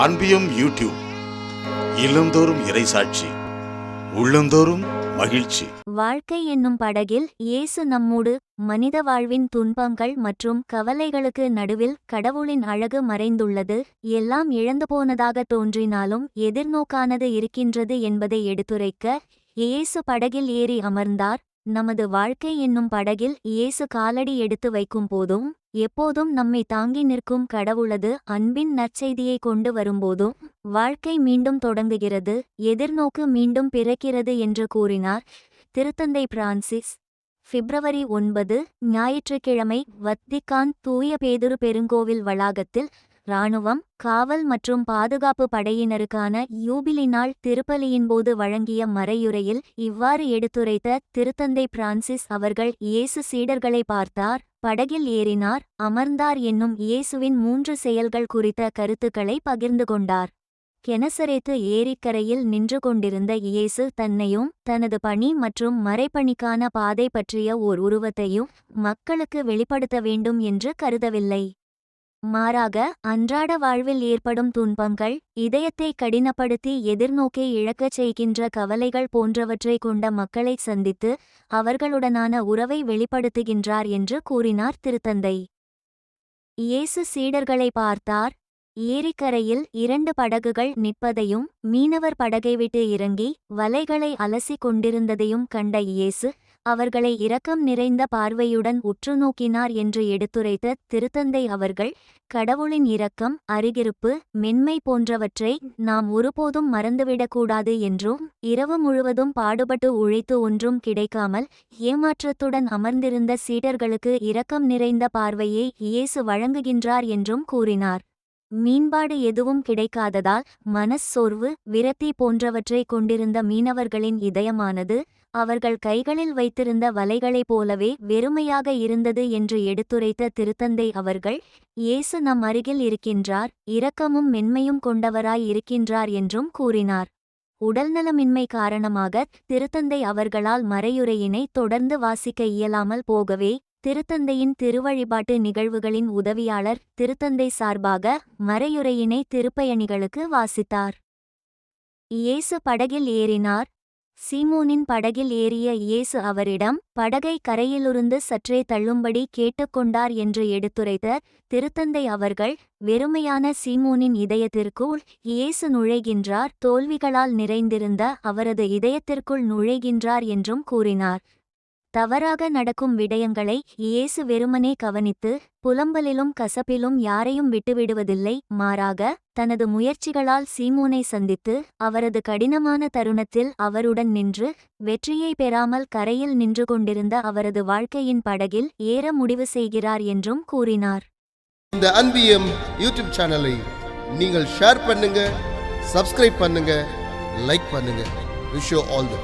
அன்பியும் YouTube இல்லந்தோறும் இறைசாட்சி உள்ளந்தோறும் மகிழ்ச்சி. வாழ்க்கை என்னும் படகில் இயேசு நம்மோடு மனித வாழ்வின் துன்பங்கள் மற்றும் கவலைகளுக்கு நடுவில் கடவுளின் அழகு மறைந்துள்ளது. எல்லாம் இழந்து போனதாக தோன்றினாலும் எதிர்நோக்கானது இருக்கின்றது என்பதை எடுத்துரைக்க இயேசு படகில் ஏறி அமர்ந்தார். நமது வாழ்க்கை என்னும் படகில் இயேசு காலடி எடுத்து வைக்கும் போதும் எப்போதும் நம்மை தாங்கி நிற்கும் கடவுளது அன்பின் நற்செய்தியை கொண்டு வரும்போதும் வாழ்க்கை மீண்டும் தொடங்குகிறது எதிர்நோக்கு மீண்டும் பிறக்கிறது என்று கூறினார் திருத்தந்தை பிரான்சிஸ். பிப்ரவரி ஒன்பது ஞாயிற்றுக்கிழமை வத்திக்கான் தூய பேதுரு பெருங்கோவில் வளாகத்தில் இராணுவம் காவல் மற்றும் பாதுகாப்பு படையினருக்கான யூபிலி நாள் வழங்கிய மறையுரையில் இவ்வாறு எடுத்துரைத்த திருத்தந்தை பிரான்சிஸ் அவர்கள் இயேசு சீடர்களை பார்த்தார் படகில் ஏறினார் அமர்ந்தார் என்னும் இயேசுவின் மூன்று செயல்கள் குறித்த கருத்துக்களை பகிர்ந்து கொண்டார். கெனசரேத்து ஏரிக்கரையில் நின்று கொண்டிருந்த இயேசு தன்னையும் தனது பணி மற்றும் மறைப்பணிக்கான பாதை பற்றிய ஓர் உருவத்தையும் மக்களுக்கு வெளிப்படுத்த வேண்டும் என்று கருதவில்லை. மாறாக அன்றாட வாழ்வில் ஏற்படும் துன்பங்கள் இதயத்தை கடினப்படுத்தி எதிர்நோக்கை இழக்கச் செய்கின்ற கவலைகள் போன்றவற்றை கொண்ட மக்களை சந்தித்து அவர்களுடனான உறவை வெளிப்படுத்துகின்றார் என்று கூறினார் திருத்தந்தை. இயேசு சீடர்களை பார்த்தார். ஏரிக்கரையில் இரண்டு படகுகள் நிற்பதையும் மீனவர் படகை விட்டு இறங்கி வலைகளை அலசிக் கொண்டிருந்ததையும் கண்ட இயேசு அவர்களை இரக்கம் நிறைந்த பார்வையுடன் உற்று நோக்கினார் என்று எடுத்துரைத்த திருத்தந்தை அவர்கள் கடவுளின் இரக்கம் அருகிருப்பு மென்மை போன்றவற்றை நாம் ஒருபோதும் மறந்துவிடக்கூடாது என்றும் இரவு முழுவதும் பாடுபட்டு உழைத்து ஒன்றும் கிடைக்காமல் ஏமாற்றத்துடன் அமர்ந்திருந்த சீடர்களுக்கு இரக்கம் நிறைந்த பார்வையை இயேசு வழங்குகின்றார் என்றும் கூறினார். மீன்பாடு எதுவும் கிடைக்காததால் மனச்சோர்வு விரத்தி போன்றவற்றை கொண்டிருந்த மீனவர்களின் இதயமானது அவர்கள் கைகளில் வைத்திருந்த வலைகளைப் போலவே வெறுமையாக இருந்தது என்று எடுத்துரைத்த திருத்தந்தை அவர்கள் இயேசு நம் அருகில் இருக்கின்றார் இரக்கமும் மென்மையும் கொண்டவராய் இருக்கின்றார் என்றும் கூறினார். உடல்நலமின்மை காரணமாக திருத்தந்தை அவர்களால் மறையுரையினை தொடர்ந்து வாசிக்க இயலாமல் போகவே திருத்தந்தையின் திருவழிபாட்டு நிகழ்வுகளின் உதவியாளர் திருத்தந்தை சார்பாக மறையுரையினை திருப்பயணிகளுக்கு வாசித்தார். இயேசு படகில் ஏறினார். சீமோனின் படகில் ஏறிய இயேசு அவரிடம் படகை கரையிலிருந்து சற்றே தள்ளும்படி கேட்டுக்கொண்டார் என்று எடுத்துரைத்த திருத்தந்தை அவர்கள் வெறுமையான சீமோனின் இதயத்திற்குள் இயேசு நுழைகின்றார். தோல்விகளால் நிறைந்திருந்த அவரது இதயத்திற்குள் நுழைகின்றார் என்றும் கூறினார். தவறாக நடக்கும் விடயங்களை இயேசு வெறுமனே கவனித்து புலம்பலிலும் கசப்பிலும் யாரையும் விட்டுவிடுவதில்லை மாறாக தனது முயற்சிகளால் சீமோனை சந்தித்து அவரது கடினமான தருணத்தில் அவருடன் நின்று வெற்றியை பெறாமல் கரையில் நின்று கொண்டிருந்த அவரது வாழ்க்கையின் படகில் ஏற முடிவு செய்கிறார் என்றும் கூறினார். இந்த அன்பியம் யூடியூப் சேனலை நீங்கள் ஷேர் பண்ணுங்க சப்ஸ்கிரைப் பண்ணுங்க லைக் பண்ணுங்க. Wish all the